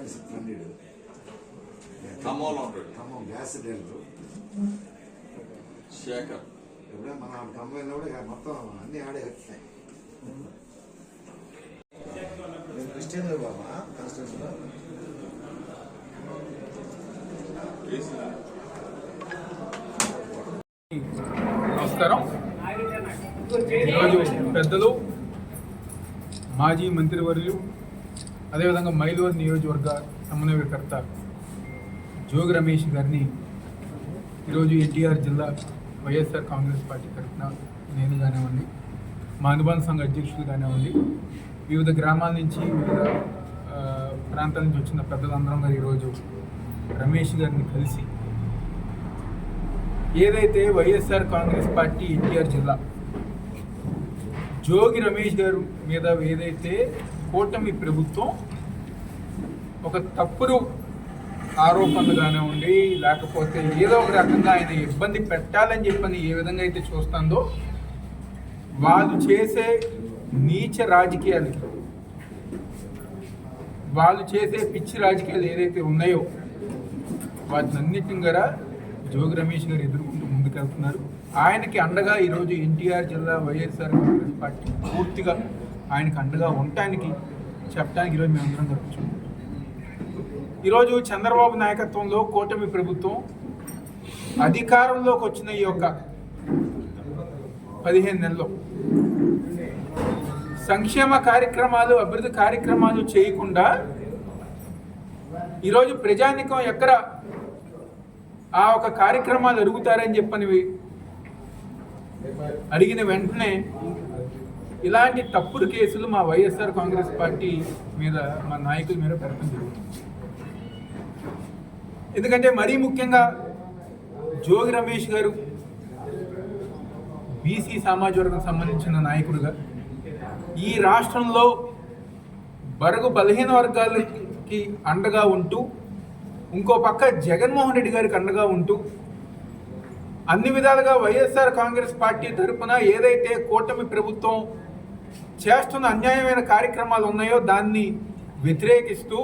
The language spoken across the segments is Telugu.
సెవెన్ సిక్స్ హండ్రెడ్ ఖమ్మంలో ఉంటాడు ఖమ్మం గ్యాస్ సిలిండర్ శేఖర్ ఎప్పుడే మన ఖమ్మం కూడా మొత్తం అన్ని ఆడే వచ్చాయి. క్రిస్టియన్ బాబా కాన్స్టిట్యూషన్ నమస్కారం. ఈరోజు పెద్దలు మాజీ మంత్రివర్యులు అదేవిధంగా మైలూరు నియోజకవర్గ సమన్వయకర్త జోగి రమేష్ గారిని ఈరోజు ఎన్టీఆర్ జిల్లా వైఎస్ఆర్ కాంగ్రెస్ పార్టీ తరఫున నేను కానివ్వండి మా అనుబంధ సంఘ అధ్యక్షులు కానివ్వండి వివిధ గ్రామాల నుంచి వివిధ ప్రాంతాల నుంచి వచ్చిన పెద్దలందరం గారు ఈరోజు రమేష్ గారిని కలిసి ఏదైతే వైఎస్ఆర్ కాంగ్రెస్ పార్టీ ఎన్టీఆర్ జిల్లా జోగి రమేష్ గారు మీద ఏదైతే కూటమి ప్రభుత్వం ఒక తప్పుడు ఆరోపణలు కానివ్వండి లేకపోతే ఏదో ఒక రకంగా ఆయన ఇబ్బంది పెట్టాలని చెప్పని ఏ విధంగా అయితే చూస్తుందో వాళ్ళు చేసే నీచ రాజకీయాలు వాళ్ళు చేసే పిచ్చి రాజకీయాలు ఏదైతే ఉన్నాయో వాటిని అన్నిటిని కూడా జోగి రమేష్ గారు ఎదుర్కొంటూ ముందుకెళ్తున్నారు. ఆయనకి అండగా ఈరోజు ఎన్టీఆర్ జిల్లా వైఎస్ఆర్ కాంగ్రెస్ పార్టీ పూర్తిగా ఆయనకు అండగా ఉండటానికి చెప్పడానికి ఈరోజు మేమందరం కూర్చున్నాం ఈరోజు చంద్రబాబు నాయకత్వంలో కూటమి ప్రభుత్వం అధికారంలోకి వచ్చిన ఈ యొక్క పదిహేను నెలల్లో సంక్షేమ కార్యక్రమాలు అభివృద్ధి కార్యక్రమాలు చేయకుండా ఈరోజు ప్రజానికం ఎక్కడ ఆ ఒక కార్యక్రమాలు అడుగుతారని చెప్పని అడిగిన వెంటనే ఇలాంటి తప్పుడు కేసులు మా వైఎస్ఆర్ కాంగ్రెస్ పార్టీ మీద మా నాయకుల మీద పెరగడం జరుగుతుంది. ఎందుకంటే మరీ ముఖ్యంగా జోగి రమేష్ గారు బీసీ సామాజిక వర్గం సంబంధించిన నాయకుడుగా ఈ రాష్ట్రంలో బరుగు బలహీన వర్గాలకి అండగా ఉంటూ ఇంకో పక్క జగన్మోహన్ రెడ్డి గారికి అండగా ఉంటూ అన్ని విధాలుగా వైఎస్ఆర్ కాంగ్రెస్ పార్టీ తరఫున ఏదైతే కూటమి ప్రభుత్వం చేస్తున్న అన్యాయమైన కార్యక్రమాలు ఉన్నాయో దాన్ని వ్యతిరేకిస్తూ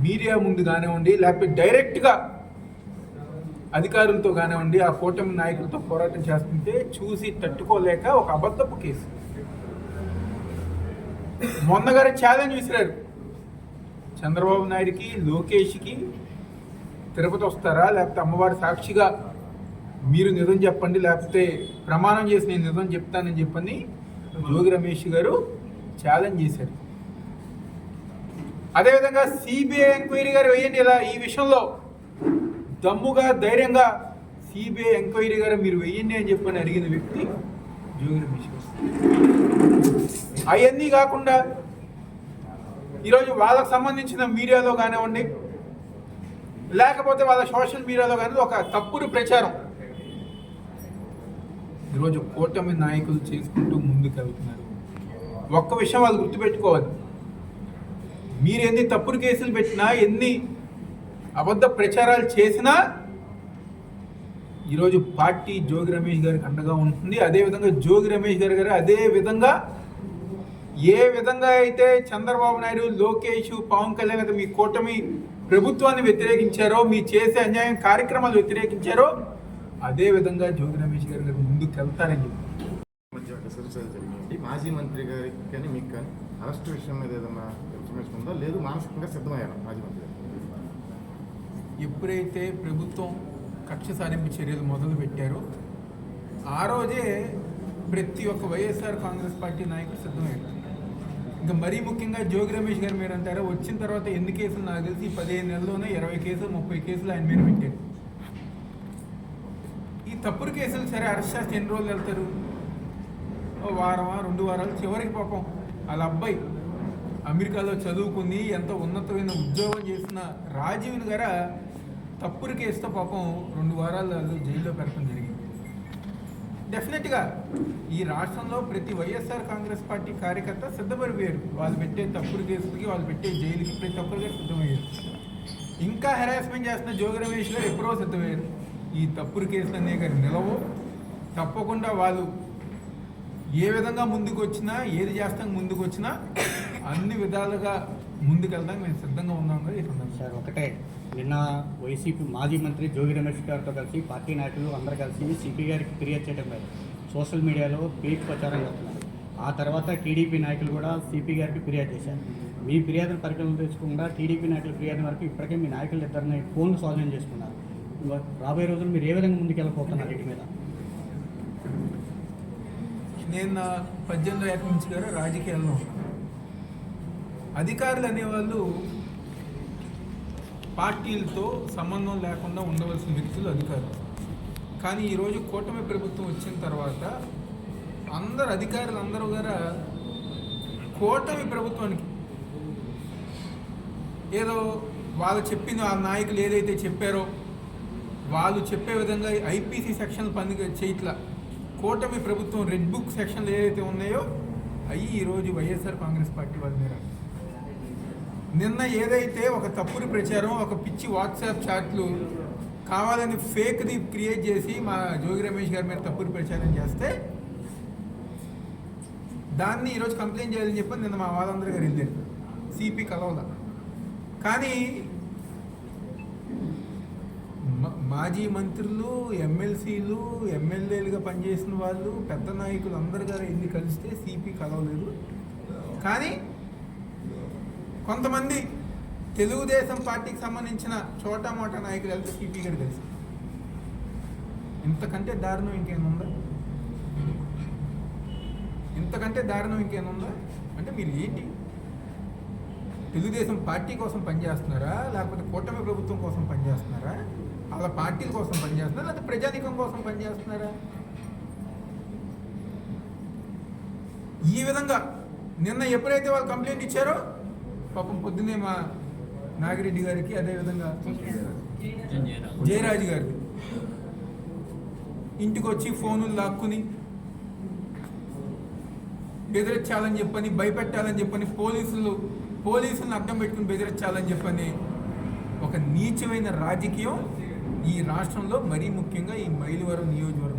మీడియా ముందు కానివ్వండి లేకపోతే డైరెక్ట్గా అధికారులతో కానివ్వండి ఆ కూటమి నాయకులతో పోరాటం చేస్తుంటే చూసి తట్టుకోలేక ఒక అబద్ధపు కేసు. మొన్నగారు ఛాలెంజ్ విసిరారు. చంద్రబాబు నాయుడికి లోకేష్కి తిరుపతి వస్తారా లేకపోతే అమ్మవారి సాక్షిగా మీరు నిజం చెప్పండి లేకపోతే ప్రమాణం చేసి నేను నిజం చెప్తానని చెప్పని జోగి రమేష్ గారు ఛాలెంజ్ చేశారు. అదేవిధంగా సిబిఐ ఎంక్వైరీ గారు వేయండి ఇలా ఈ విషయంలో. దమ్ముగా ధైర్యంగా సిబిఐ ఎంక్వైరీ గారు మీరు వెయ్యండి అని చెప్పని అడిగిన వ్యక్తి జోగి రమేష్ గారు. అవన్నీ కాకుండా ఈరోజు వాళ్ళకు సంబంధించిన మీడియాలో కానివ్వండి లేకపోతే వాళ్ళ సోషల్ మీడియాలో కానీ ఒక తప్పుడు ప్రచారం ఈరోజు కూటమి నాయకులు చేసుకుంటూ ముందుకు వెళ్తున్నారు ఒక్క విషయం వాళ్ళు గుర్తుపెట్టుకోవాలి. మీరు ఎన్ని తప్పుడు కేసులు పెట్టినా ఎన్ని అబద్ధ ప్రచారాలు చేసినా ఈరోజు పార్టీ జోగి రమేష్ గారికి అండగా ఉంటుంది. అదేవిధంగా జోగి రమేష్ గారి గారు అదే విధంగా ఏ విధంగా అయితే చంద్రబాబు నాయుడు లోకేష్ పవన్ కళ్యాణ్ మీ కూటమి ప్రభుత్వాన్ని వ్యతిరేకించారో మీ చేసే అన్యాయం కార్యక్రమాలు వ్యతిరేకించారో అదే విధంగా జోగి రమేష్ గారు గారు ముందుకు వెళ్తారని చెప్పి. సరిసరి జరిగింది. మాజీ మంత్రి గారికి కానీ మీకు కానీ అరెస్ట్ విషయం మీద ఏదైనా ఇన్ఫర్మేషన్ ఉందా? లేదు మానసికంగా సిద్ధమయ్యారా మాజీ మంత్రి గారు? ఎప్పుడైతే ప్రభుత్వం కక్ష సాధింపు చర్యలు మొదలు పెట్టారో ఆ రోజే ప్రతి ఒక్క వైఎస్ఆర్ కాంగ్రెస్ పార్టీ నాయకుడు సిద్ధమయ్యారు. ఇంకా మరీ ముఖ్యంగా జోగి రమేష్ గారు మీరు అంటారా వచ్చిన తర్వాత ఎన్ని కేసులు నాకు తెలిసి పదిహేను నెలల్లోనే ఇరవై కేసులు ముప్పై కేసులు ఆయన మీద పెట్టారు. తప్పుడు కేసులు సరే అరెస్ట్ చేస్తే ఎన్ని రోజులు వెళ్తారు? ఓ వారమా రెండు వారాలు? చివరికి పాపం వాళ్ళ అబ్బాయి అమెరికాలో చదువుకుని ఎంత ఉన్నతమైన ఉద్యోగం చేసిన రాజీవ్ని గార తప్పుడు కేసుతో పాపం రెండు వారాలు వాళ్ళు జైల్లో పెట్టడం జరిగింది. డెఫినెట్గా ఈ రాష్ట్రంలో ప్రతి వైఎస్ఆర్ కాంగ్రెస్ పార్టీ కార్యకర్త సిద్ధపడిపోయారు. వాళ్ళు పెట్టే తప్పుడు కేసులకి వాళ్ళు పెట్టే జైలుకి ప్రతి ఒక్కరికే సిద్ధమయ్యారు. ఇంకా హెరాస్మెంట్ చేస్తున్న జోగి రమేష్ గారు ఎప్పుడో సిద్ధమయ్యారు. ఈ తప్పుడు కేసులు అనే గారు నిలవు. తప్పకుండా వాళ్ళు ఏ విధంగా ముందుకు వచ్చినా ఏది చేస్తాం ముందుకు వచ్చినా అన్ని విధాలుగా ముందుకెళ్దాం మేము సిద్ధంగా ఉన్నాం కదా ఈ సార్ ఒకటే. నిన్న వైసీపీ మాజీ మంత్రి జోగి రమేష్ గారితో కలిసి పార్టీ నాయకులు అందరు కలిసి సిపి గారికి ఫిర్యాదు చేయడం లేదు. సోషల్ మీడియాలో ఫేక్ ప్రచారం చేస్తున్నారు. ఆ తర్వాత టీడీపీ నాయకులు కూడా సిపి గారికి ఫిర్యాదు చేశారు. మీ ఫిర్యాదును పరిగణలో తెచ్చుకోకుండా టీడీపీ నాయకుల ఫిర్యాదు వరకు ఇప్పటికే మీ నాయకులు ఇద్దరిని ఫోన్ స్వాధీనం చేసుకున్నారు. రాబోయే రోజులు మీరు ఏ విధంగా ముందుకెళ్ళిపోతున్నారు వీటి మీద? నేను నా పద్దెనిమిదో ఏట నుంచి గారు రాజకీయాల్లో అధికారులు అనేవాళ్ళు పార్టీలతో సంబంధం లేకుండా ఉండవలసిన వ్యక్తులు అధికారులు. కానీ ఈరోజు కూటమి ప్రభుత్వం వచ్చిన తర్వాత అందరు అధికారులు అందరూ గారా కూటమి ప్రభుత్వానికి ఏదో వాళ్ళు చెప్పింది ఆ నాయకులు ఏదైతే చెప్పారో వాళ్ళు చెప్పే విధంగా ఐపీసీ సెక్షన్లు పని చేయట్లా కూటమి ప్రభుత్వం రెడ్ బుక్ సెక్షన్లు ఏదైతే ఉన్నాయో అవి ఈరోజు వైఎస్ఆర్ కాంగ్రెస్ పార్టీ వాళ్ళ మీద. నిన్న ఏదైతే ఒక తప్పుడు ప్రచారం ఒక పిచ్చి వాట్సాప్ చాట్లు కావాలని ఫేక్ది క్రియేట్ చేసి మా జోగి రమేష్ గారి మీద తప్పుడు ప్రచారం చేస్తే దాన్ని ఈరోజు కంప్లైంట్ చేయాలని చెప్పి నిన్న మా వాళ్ళందరూ గారు వెళ్ళారు సిపి కలవల కానీ మాజీ మంత్రులు ఎమ్మెల్సీలు ఎమ్మెల్యేలుగా పనిచేసిన వాళ్ళు పెద్ద నాయకులు అందరు గారు వెళ్ళి కలిస్తే సిపి కలవలేదు కానీ కొంతమంది తెలుగుదేశం పార్టీకి సంబంధించిన చోటా మోటా నాయకులు వెళ్తే సిపి గారు కలిసి. ఇంతకంటే దారుణం ఇంకేముందా ఇంతకంటే దారుణం ఇంకేముందా అంటే మీరు ఏంటి? తెలుగుదేశం పార్టీ కోసం పనిచేస్తున్నారా? లేకపోతే కూటమి ప్రభుత్వం కోసం పనిచేస్తున్నారా? వాళ్ళ పార్టీల కోసం పనిచేస్తున్నారా లేకపోతే ప్రజానికం కోసం పనిచేస్తున్నారా? ఈ విధంగా నిన్న ఎప్పుడైతే వాళ్ళు కంప్లైంట్ ఇచ్చారో పాపం పొద్దున్నే మా నాగిరెడ్డి గారికి అదేవిధంగా జయరాజు గారికి. ఇంటికి వచ్చి ఫోనులు లాక్కుని బెదిరించాలని చెప్పని భయపెట్టాలని చెప్పని పోలీసులు పోలీసులను అడ్డం పెట్టుకుని బెదిరించాలని చెప్పని ఒక నీచమైన రాజకీయం ఈ రాష్ట్రంలో మరీ ముఖ్యంగా ఈ మైలవరం నియోజకవర్గం